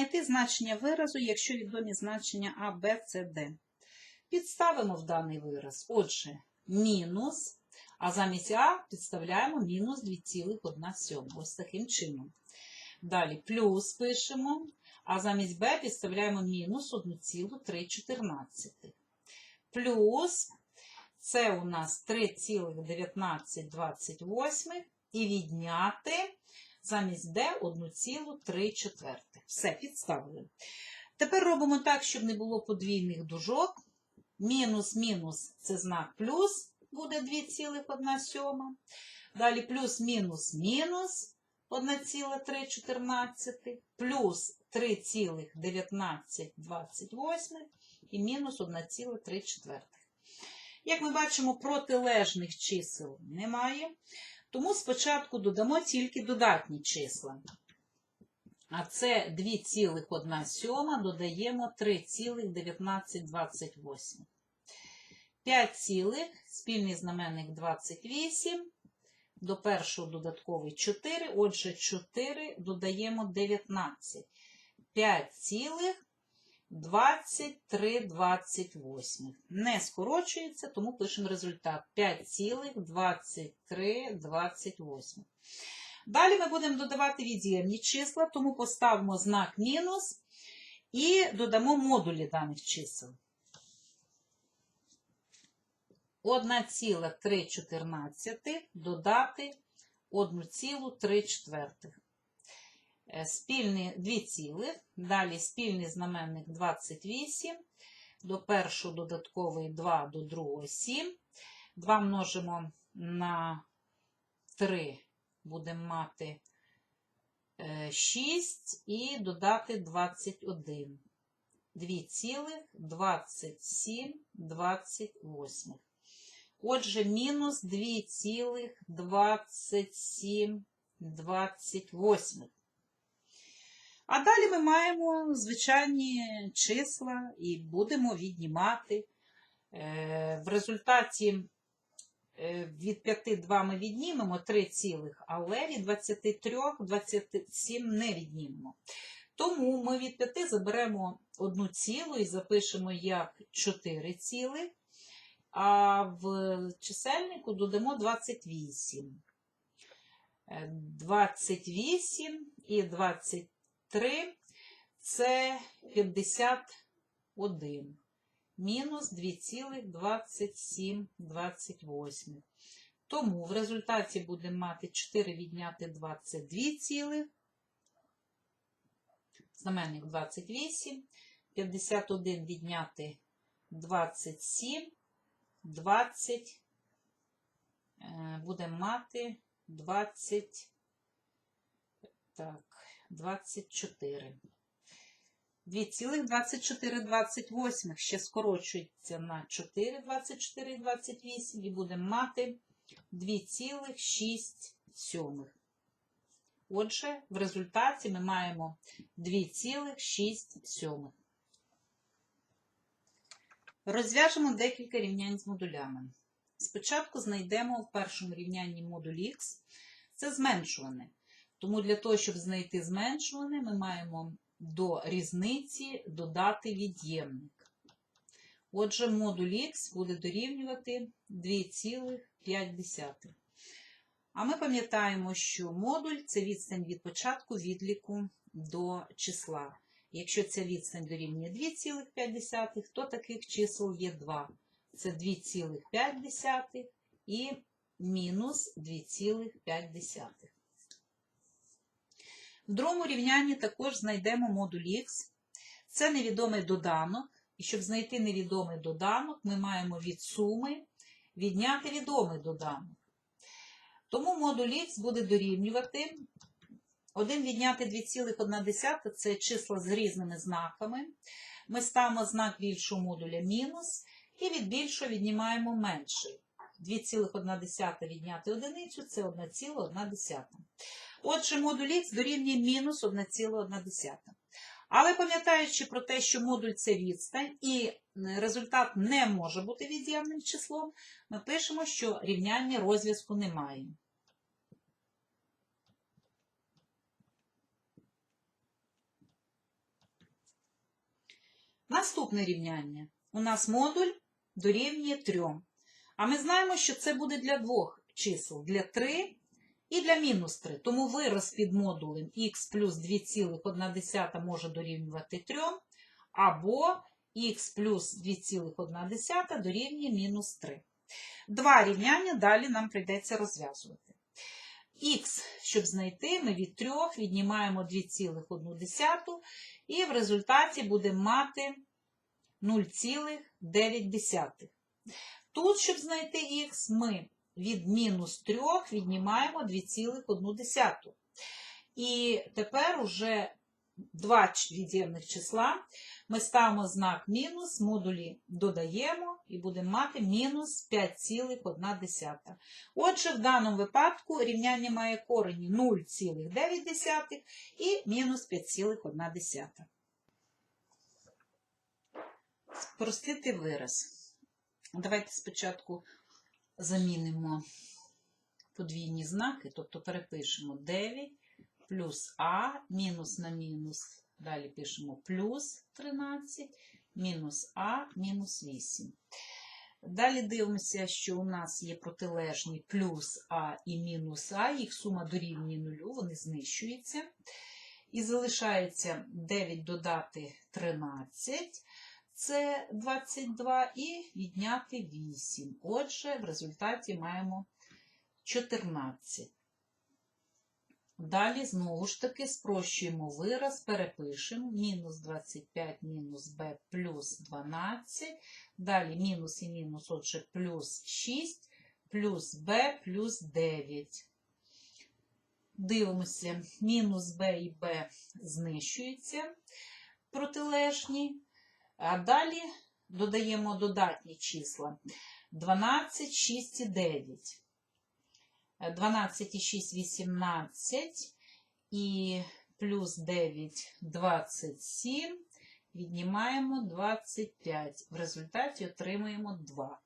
Знайти значення виразу, якщо відомі значення А, Б, С, Д. Підставимо в даний вираз. Отже, мінус, а замість А підставляємо мінус 2,1. Ось таким чином. Далі плюс пишемо, а замість Б підставляємо мінус 1,314. Плюс це у нас 3,1928 і відняти замість D 1,3 Все, підставили. Тепер робимо так, щоб не було подвійних дужок. Мінус мінус це знак плюс, буде 2,1 Далі плюс мінус мінус 1,314 плюс 3,1928 і мінус 1,3 Як ми бачимо, протилежних чисел немає, тому спочатку додамо тільки додатні числа. А це 2,1 додаємо 3,1928. 5 цілих, спільний знаменник 28, до першого додатковий 4, отже 4 додаємо 19. 5 цілих 23 28. Не скорочується, тому пишемо результат 5 цілих 23 28. Далі ми будемо додавати від'ємні числа, тому поставимо знак мінус і додамо модулі даних чисел. 1,314 додати 1,3. Спільні 2 цілих, далі спільний знаменник 28, до першого додатковий 2, до другого 7. 2 множимо на 3, будемо мати 6 і додати 21. 2 цілих 27 28. Отже, мінус 2,27 28. А далі ми маємо звичайні числа і будемо віднімати. Е, В результаті е, від 5 2 ми віднімемо 3 цілих, але від 23 27 не віднімемо. Тому ми від 5 заберемо 1 цілу і запишемо як 4 цілих, а в чисельнику додамо 28. Е, 28 і 23 це 51. Мінус 2,2728. Тому в результаті будемо мати 4 відняти 22 цілих. Знаменник 28. 51 відняти 27. 20. Е, Будемо мати 20. Так, 24. 2,2428 ще скорочується на 4, 24 і 28 і будемо мати 2,6. Отже, в результаті ми маємо 2,6. Розв'яжемо декілька рівнянь з модулями. Спочатку знайдемо в першому рівнянні модуль х. Це зменшуване. Тому для того, щоб знайти зменшуване, ми маємо до різниці додати від'ємник. Отже, модуль х буде дорівнювати 2,5. А ми пам'ятаємо, що модуль це відстань від початку відліку до числа. Якщо ця відстань дорівнює 2,5, то таких чисел є 2. Це 2,5 і мінус 2,5. В другому рівнянні також знайдемо модуль х. Це невідомий доданок. І щоб знайти невідомий доданок, ми маємо від суми відняти відомий доданок. Тому модуль х буде дорівнювати 1 відняти 2,1 це числа з різними знаками. Ми ставимо знак більшого модуля мінус, і від більшого віднімаємо менший. 2,1 відняти одиницю це 1,1. Отже, модуль х дорівнює мінус 1,1. Але пам'ятаючи про те, що модуль це відстань, і результат не може бути від'ємним числом, ми пишемо, що рівняння розв'язку немає. Наступне рівняння. У нас модуль дорівнює 3. А ми знаємо, що це буде для двох чисел, для 3 і для мінус 3. Тому вираз під модулем х плюс 2,1 може дорівнювати 3, або х плюс 2,1 дорівнює мінус 3. Два рівняння далі нам прийдеться розв'язувати. Х, щоб знайти, ми від 3 віднімаємо 2,1 і в результаті будемо мати 0,9. Тут, щоб знайти х, ми від мінус 3 віднімаємо 2,1. І тепер уже два від'ємних числа ми ставимо знак мінус, модулі додаємо і будемо мати мінус 5,1. Отже, в даному випадку рівняння має корені 0,9 і мінус 5,1. Спростити вираз. Давайте спочатку замінимо подвійні знаки, тобто перепишемо 9 плюс А, мінус на мінус, далі пишемо плюс 13, мінус А, мінус 8. Далі дивимося, що у нас є протилежні плюс А і мінус А, їх сума дорівнює нулю, вони знищуються. І залишається 9 додати 13, це 22, і відняти 8. Отже, в результаті маємо 14. Далі, знову ж таки, спрощуємо вираз, перепишемо мінус 25 мінус b плюс 12. Далі мінус і мінус, отже, плюс 6, плюс b плюс 9. Дивимося, мінус b і b знищуються протилежні. А далі додаємо додатні числа 12, 6 і 9. 12 і 6 – 18 і плюс 9 – 27. Віднімаємо 25. В результаті отримуємо 2.